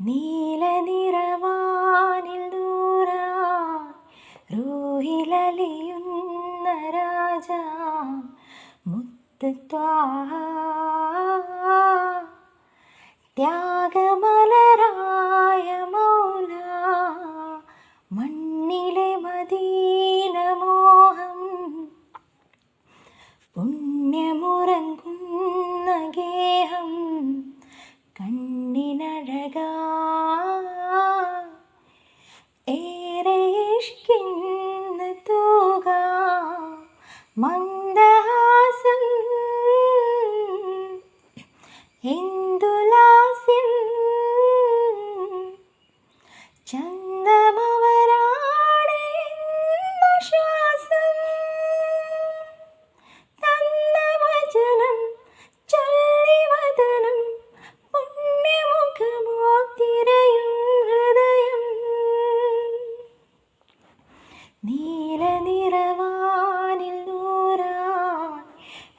നീല നിറവാനിൽ ദൂരാ റൂഹിലലിയുന്ന രാജ മുത്തുത്വാ ത്യാഗമലരായ മൗല മണ്ണിലെ മദീന മോഹം. പുണ്യമുറങ്ങുന്ന ഗേഹം കണ്ണിനഴകാ ഏറെ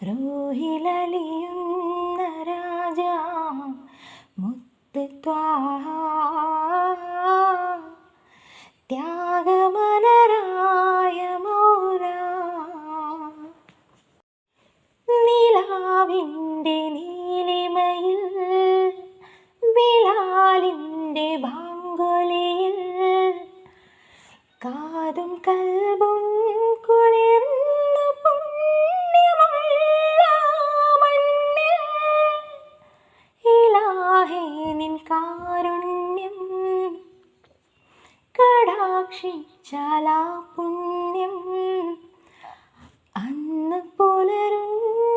റോഹിലലിയുന്ന രാജ മുത്ത് ത്യാഗമലരായ മൗല നിലാവിന്റെ നീലിമയിൽ ബിലാലിന്റെ ബാങ്കൊലിയിൽ പുണ്യം അന്ന് പുലരുന്ന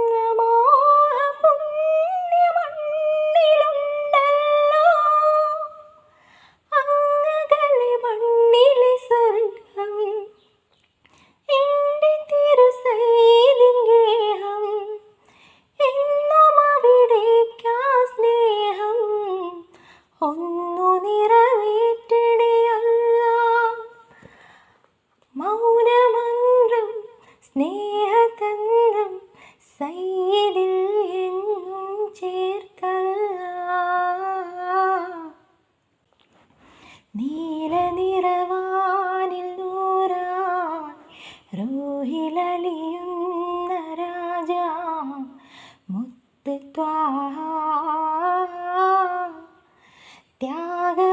മൗനമന്ത്രം സ്നേഹതന്ത്രം സയ്യിദിൽ എങ്ങും ചേർക്കല്ല. നീല നിറവാനിൽ നൂറാൻ റോഹിലലിയുന്ന രാജ മുത്തുത്വാ ത്യാഗമലരായ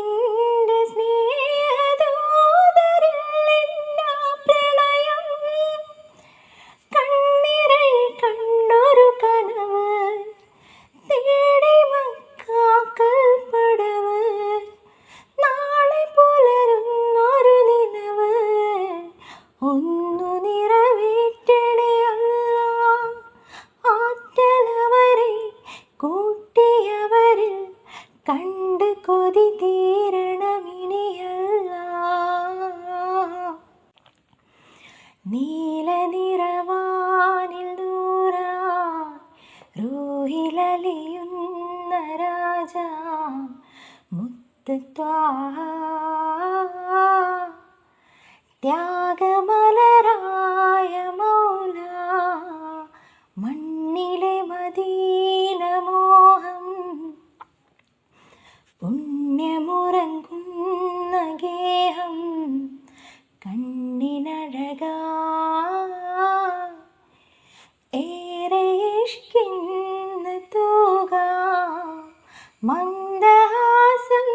കൊതി തീരണമിനിയല്ല. നീല നിറവാനിൽ ദൂരാ റൂഹിലലിയുന്ന രാജ മുത്തുത്വാ ത്യാഗമലരായ പുണ്യമുറങ്ങുന്ന ഗേഹം കണ്ണിനഴകാ. ഏറെ ഇഷ്കിന്ന് തൂക മന്ദഹാസം.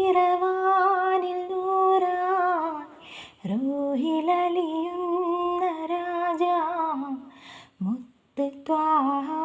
നീലനിറവാനിൽ നൂറായി റൂഹിലലിയുന്ന രാജ മുത്ത് ത്വാഹാ